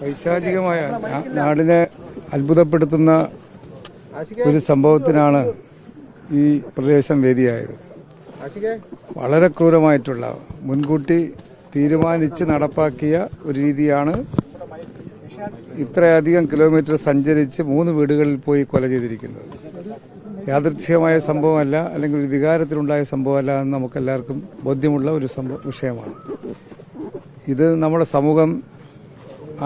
പൈശാചികമായ നാടിനെ അത്ഭുതപ്പെടുത്തുന്ന ഒരു സംഭവത്തിനാണ് ഈ പ്രദേശം വേദിയായത്. വളരെ ക്രൂരമായിട്ടുള്ള മുൻകൂട്ടി തീരുമാനിച്ച് നടപ്പാക്കിയ ഒരു രീതിയാണ് ഇത്രയധികം കിലോമീറ്റർ സഞ്ചരിച്ച് മൂന്ന് വീടുകളിൽ പോയി കൊല ചെയ്തിരിക്കുന്നത്. യാദൃച്ഛികമായ സംഭവമല്ല അല്ലെങ്കിൽ ഒരു വികാരത്തിലുണ്ടായ സംഭവമല്ല എന്ന് നമുക്കെല്ലാവർക്കും ബോധ്യമുള്ള ഒരു സംഭവ വിഷയമാണ്. ഇത് നമ്മുടെ സമൂഹം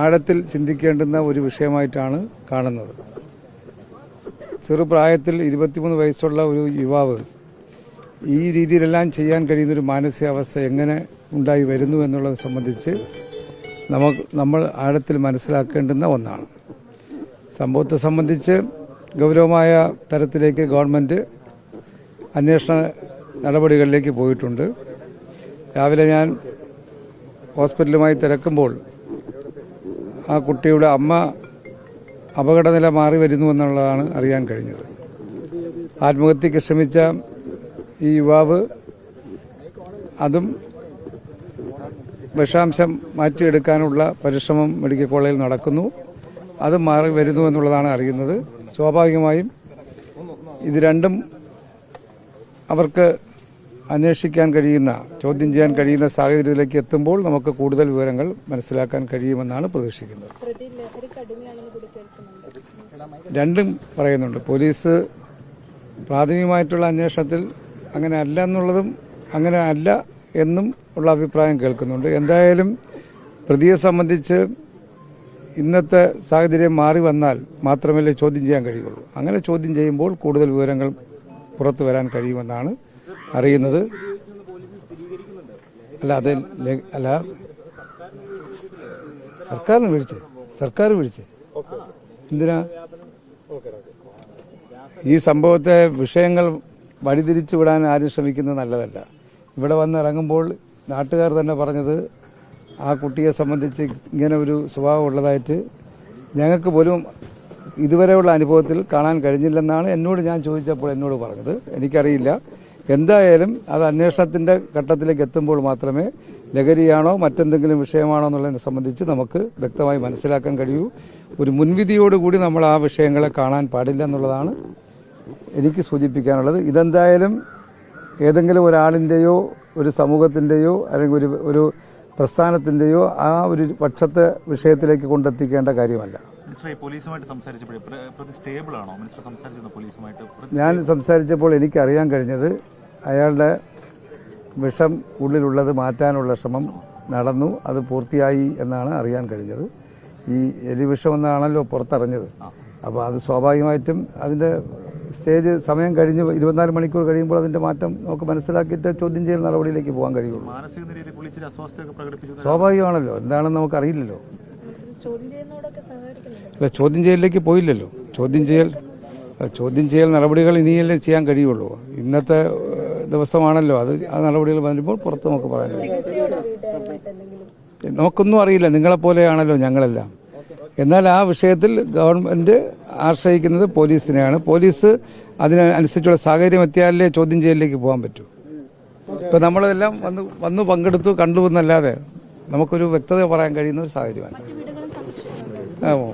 ആഴത്തിൽ ചിന്തിക്കേണ്ടുന്ന ഒരു വിഷയമായിട്ടാണ് കാണുന്നത്. ചെറുപ്രായത്തിൽ ഇരുപത്തിമൂന്ന് വയസ്സുള്ള ഒരു യുവാവ് ഈ രീതിയിലെല്ലാം ചെയ്യാൻ കഴിയുന്ന ഒരു മാനസികാവസ്ഥ എങ്ങനെ ഉണ്ടായി വരുന്നു എന്നുള്ളത് സംബന്ധിച്ച് നമുക്ക് നമ്മൾ ആഴത്തിൽ മനസ്സിലാക്കേണ്ടുന്ന ഒന്നാണ്. സംഭവത്തെ സംബന്ധിച്ച് ഗൗരവമായ തരത്തിലേക്ക് ഗവൺമെന്റ് അന്വേഷണ നടപടികളിലേക്ക് പോയിട്ടുണ്ട്. രാവിലെ ഞാൻ ഹോസ്പിറ്റലുമായി തിരക്കുമ്പോൾ ആ കുട്ടിയുടെ അമ്മ അപകടനില മാറി വരുന്നു എന്നുള്ളതാണ് അറിയാൻ കഴിഞ്ഞത്. ആത്മഹത്യക്ക് ശ്രമിച്ച ഈ യുവാവ് അതും വിഷാംശം മാറ്റിയെടുക്കാനുള്ള പരിശ്രമം മെഡിക്കൽ കോളേജിൽ നടക്കുന്നു. അത് മാറി വരുന്നു എന്നുള്ളതാണ് അറിയുന്നത്. സ്വാഭാവികമായും ഇത് രണ്ടും അവർക്ക് അന്വേഷിക്കാൻ കഴിയുന്ന ചോദ്യം ചെയ്യാൻ കഴിയുന്ന സാഹചര്യത്തിലേക്ക് എത്തുമ്പോൾ നമുക്ക് കൂടുതൽ വിവരങ്ങൾ മനസ്സിലാക്കാൻ കഴിയുമെന്നാണ് പ്രതീക്ഷിക്കുന്നത്. രണ്ടും പറയുന്നുണ്ട്. പോലീസ് പ്രാഥമികമായിട്ടുള്ള അന്വേഷണത്തിൽ അങ്ങനെ അല്ല എന്നുള്ളതും അങ്ങനെ അല്ല എന്നും ഉള്ള അഭിപ്രായം കേൾക്കുന്നുണ്ട്. എന്തായാലും പ്രതിയെ സംബന്ധിച്ച് ഇന്നത്തെ സാഹചര്യം മാറി വന്നാൽ മാത്രമല്ലേ ചോദ്യം ചെയ്യാൻ കഴിയുള്ളൂ. അങ്ങനെ ചോദ്യം ചെയ്യുമ്പോൾ കൂടുതൽ വിവരങ്ങൾ പുറത്തു വരാൻ കഴിയുമെന്നാണ് അറിയുന്നത്. അല്ല അത് അല്ല സർക്കാരിന് വിളിച്ചേ സർക്കാർ വിളിച്ചേ. എന്തിനാ? ഈ സംഭവത്തെ വിഷയങ്ങൾ വഴിതിരിച്ചു വിടാൻ ആരും ശ്രമിക്കുന്നത് നല്ലതല്ല. ഇവിടെ വന്ന് ഇറങ്ങുമ്പോൾ നാട്ടുകാർ തന്നെ പറഞ്ഞത് ആ കുട്ടിയെ സംബന്ധിച്ച് ഇങ്ങനെ ഒരു സ്വഭാവം ഉള്ളതായിട്ട് ഞങ്ങൾക്ക് പോലും ഇതുവരെയുള്ള അനുഭവത്തിൽ കാണാൻ കഴിഞ്ഞില്ലെന്നാണ് എന്നോട് ഞാൻ ചോദിച്ചപ്പോൾ എന്നോട് പറഞ്ഞത്. എനിക്കറിയില്ല. എന്തായാലും അത് അന്വേഷണത്തിന്റെ ഘട്ടത്തിലേക്ക് എത്തുമ്പോൾ മാത്രമേ ലഹരിയാണോ മറ്റെന്തെങ്കിലും വിഷയമാണോ എന്നുള്ളതിനെ സംബന്ധിച്ച് നമുക്ക് വ്യക്തമായി മനസ്സിലാക്കാൻ കഴിയൂ. ഒരു മുൻവിധിയോടുകൂടി നമ്മൾ ആ വിഷയങ്ങളെ കാണാൻ പാടില്ല എന്നുള്ളതാണ് എനിക്ക് സൂചിപ്പിക്കാനുള്ളത്. ഇതെന്തായാലും ഏതെങ്കിലും ഒരാളിന്റെയോ ഒരു സമൂഹത്തിന്റെയോ അല്ലെങ്കിൽ ഒരു ഒരു പ്രസ്ഥാനത്തിന്റെയോ ആ ഒരു പക്ഷത്തെ വിഷയത്തിലേക്ക് കൊണ്ടെത്തിക്കേണ്ട കാര്യമല്ല. ഞാൻ സംസാരിച്ചപ്പോൾ എനിക്കറിയാൻ കഴിഞ്ഞത് അയാളുടെ വിഷം ഉള്ളിലുള്ളത് മാറ്റാനുള്ള ശ്രമം നടന്നു. അത് പൂർത്തിയായി എന്നാണ് അറിയാൻ കഴിഞ്ഞത്. ഈ എലിവിഷം എന്നാണല്ലോ പുറത്തറിഞ്ഞത്. അപ്പോൾ അത് സ്വാഭാവികമായിട്ടും അതിന്റെ സ്റ്റേജ് സമയം കഴിഞ്ഞ് ഇരുപത്തിനാല് മണിക്കൂർ കഴിയുമ്പോൾ അതിന്റെ മാറ്റം നമുക്ക് മനസ്സിലാക്കിയിട്ട് ചോദ്യം ചെയ്യൽ നടപടിയിലേക്ക് പോകാൻ കഴിയുള്ളൂ. സ്വാഭാവികമാണല്ലോ. എന്താണെന്ന് നമുക്ക് അറിയില്ലല്ലോ അല്ല ചോദ്യം ചെയ്യലിലേക്ക് പോയില്ലല്ലോ. ചോദ്യം ചെയ്യൽ ചോദ്യം ചെയ്യൽ നടപടികൾ ഇനിയല്ലേ ചെയ്യാൻ കഴിയുള്ളൂ. ഇന്നത്തെ ദിവസമാണല്ലോ. അത് ആ നടപടികൾ വരുമ്പോൾ പുറത്ത് നമുക്ക് പറയാൻ നമുക്കൊന്നും അറിയില്ല. നിങ്ങളെപ്പോലെയാണല്ലോ ഞങ്ങളെല്ലാം. എന്നാൽ ആ വിഷയത്തിൽ ഗവൺമെന്റ് ആശ്രയിക്കുന്നത് പോലീസിനെയാണ്. പോലീസ് അതിനനുസരിച്ചുള്ള സാഹചര്യം എത്തിയാലേ ചോദ്യം ചെയ്യലിലേക്ക് പോകാൻ പറ്റൂ. ഇപ്പൊ നമ്മളെല്ലാം വന്ന് വന്ന് പങ്കെടുത്തു കണ്ടു എന്നല്ലാതെ നമുക്കൊരു വ്യക്തത പറയാൻ കഴിയുന്ന ഒരു സാഹചര്യമാണ്. ഓ.